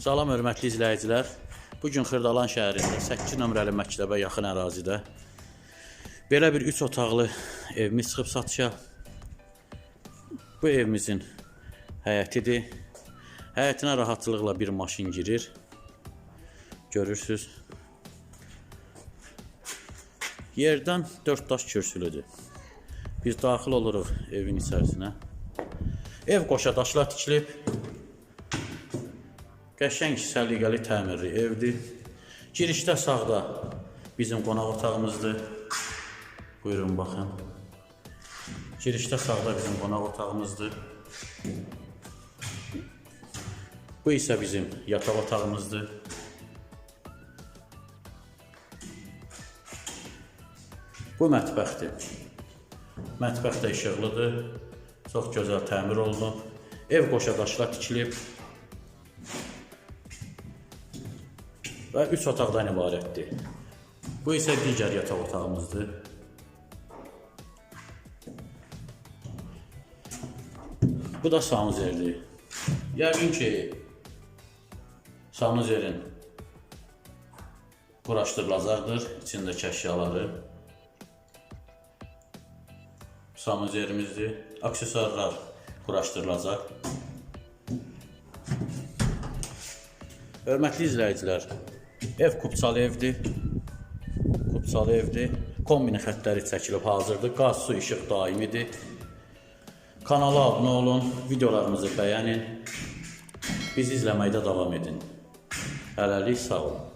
Salam hörmətli izləyicilər. Bu gün Xırdalan şəhərində 8 nömrəli məktəbə yaxın ərazidə belə bir 3 otaqlı evimiz çıxıb satışa. Bu evimizin həyətidir. Həyətinə rahatlıqla bir maşın girir. Görürsüz. Yerdən 4 daş kürsülüdür. Biz daxil oluruq evin içərisinə. Ev qoşa daşla tikilib. Qəşəng səliqəli təmirli evdir. Girişdə sağda bizim qonaq otağımızdır. Buyurun baxın. Girişdə sağda bizim qonaq otağımızdır. Bu isə bizim yataq otağımızdır. Bu mətbəxdir. Mətbəx də işıqlıdır. Çox gözəl təmir olunub. Ev qoşa daşla tikilib. Və 3 otaqdan ibarətdir. Bu isə digər yataq otağımızdır. Bu da sanuzerdir. Yəqin ki, sanuzerin quraşdırılacaqdır içindəki əşyaları. Sanuzerimizdir. Aksesuarlar quraşdırılacaq. Hörmətli izləyicilər, ev kupçalı evdir. Kupçalı evdir. Kombini xəttləri çəkilib hazırdır. Qaz, su, işıq daimidir. Kanala abunə olun, videolarımızı bəyənin. Bizi izləməkdə davam edin. Hələlik sağ olun.